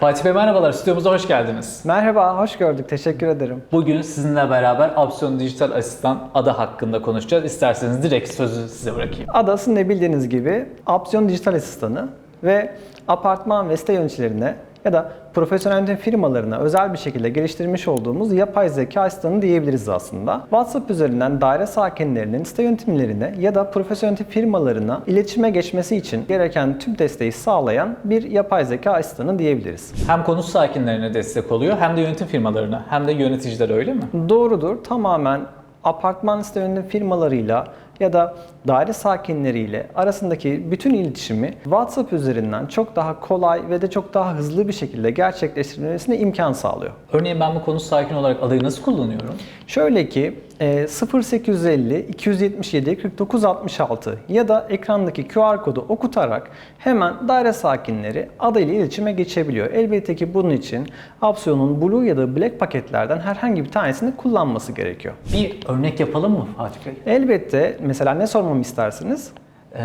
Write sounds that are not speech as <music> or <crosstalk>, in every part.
Fatih Bey merhabalar, stüdyomuza hoş geldiniz. Merhaba, hoş gördük. Teşekkür ederim. Bugün sizinle beraber Opsiyon Dijital Asistan ada hakkında konuşacağız. İsterseniz direkt sözü size bırakayım. Ada ne bildiğiniz gibi Opsiyon Dijital Asistanı ve apartman ve site yöneticilerine ya da profesyonel yönetim firmalarına özel bir şekilde geliştirmiş olduğumuz yapay zeka asistanı diyebiliriz aslında. WhatsApp üzerinden daire sakinlerinin site yönetimlerine ya da profesyonel yönetim firmalarına iletişime geçmesi için gereken tüm desteği sağlayan bir yapay zeka asistanı diyebiliriz. Hem konut sakinlerine destek oluyor hem de yönetim firmalarına hem de yöneticilere öyle mi? Doğrudur. Tamamen apartman site yönetim firmalarıyla ya da daire sakinleriyle arasındaki bütün iletişimi WhatsApp üzerinden çok daha kolay ve de çok daha hızlı bir şekilde gerçekleştirilmesine imkan sağlıyor. Örneğin ben bu konut sakin olarak adayı nasıl kullanıyorum? Şöyle ki e, 0850 277 4966 ya da ekrandaki QR kodu okutarak hemen daire sakinleri adayla iletişime geçebiliyor. Elbette ki bunun için Apsiyon'un Blue ya da Black paketlerden herhangi bir tanesini kullanması gerekiyor. Bir örnek yapalım mı Fatih Bey? Elbette mesela ne sormamı istersiniz? Ee,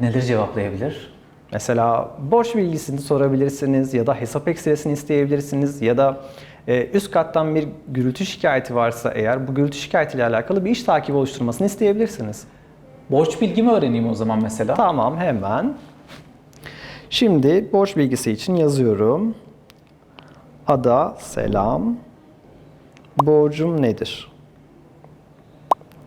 neleri cevaplayabilir? Mesela borç bilgisini sorabilirsiniz ya da hesap ekstresini isteyebilirsiniz ya da e, üst kattan bir gürültü şikayeti varsa eğer bu gürültü şikayetiyle alakalı bir iş takibi oluşturmasını isteyebilirsiniz. Borç bilgimi öğreneyim o zaman mesela. Tamam hemen. Şimdi borç bilgisi için yazıyorum. Ada selam. Borcum nedir?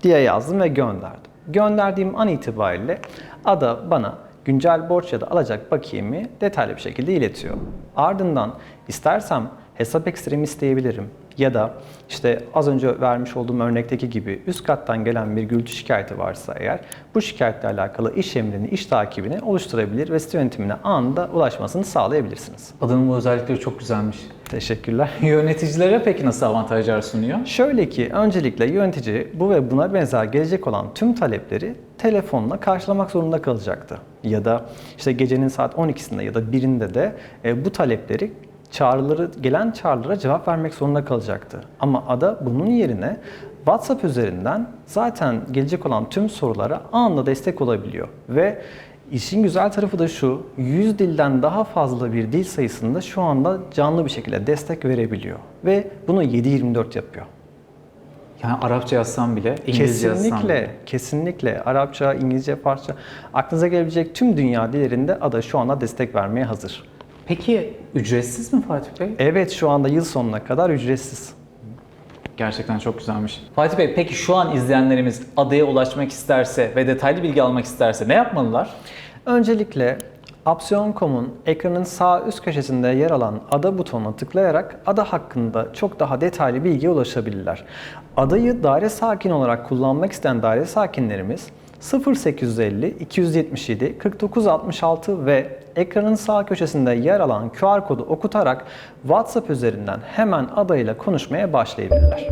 Diye yazdım ve gönderdim. Gönderdiğim an itibariyle Ada bana güncel borç ya da alacak bakiyemi detaylı bir şekilde iletiyor. Ardından istersem hesap ekstremi isteyebilirim ya da işte az önce vermiş olduğum örnekteki gibi üst kattan gelen bir gürültü şikayeti varsa eğer bu şikayetle alakalı iş emrini, iş takibini oluşturabilir ve site yönetimine anında ulaşmasını sağlayabilirsiniz. Adının bu özellikleri çok güzelmiş. Teşekkürler. <laughs> Yöneticilere peki nasıl avantajlar sunuyor? Şöyle ki öncelikle yönetici bu ve buna benzer gelecek olan tüm talepleri telefonla karşılamak zorunda kalacaktı. Ya da işte gecenin saat 12'sinde ya da 1'inde de e, bu talepleri çağrıları gelen çağrılara cevap vermek zorunda kalacaktı. Ama ada bunun yerine WhatsApp üzerinden zaten gelecek olan tüm sorulara anında destek olabiliyor ve İşin güzel tarafı da şu, 100 dilden daha fazla bir dil sayısında şu anda canlı bir şekilde destek verebiliyor. Ve bunu 7-24 yapıyor. Yani Arapça yazsam bile, İngilizce yazsam Kesinlikle, bile. kesinlikle Arapça, İngilizce, Farsça, aklınıza gelebilecek tüm dünya dillerinde ada şu anda destek vermeye hazır. Peki ücretsiz mi Fatih Bey? Evet şu anda yıl sonuna kadar ücretsiz. Gerçekten çok güzelmiş. Fatih Bey peki şu an izleyenlerimiz adaya ulaşmak isterse ve detaylı bilgi almak isterse ne yapmalılar? Öncelikle Apsiyon.com'un ekranın sağ üst köşesinde yer alan ada butonuna tıklayarak ada hakkında çok daha detaylı bilgiye ulaşabilirler. Adayı daire sakin olarak kullanmak isteyen daire sakinlerimiz 0850 277 4966 ve ekranın sağ köşesinde yer alan QR kodu okutarak WhatsApp üzerinden hemen adayla konuşmaya başlayabilirler.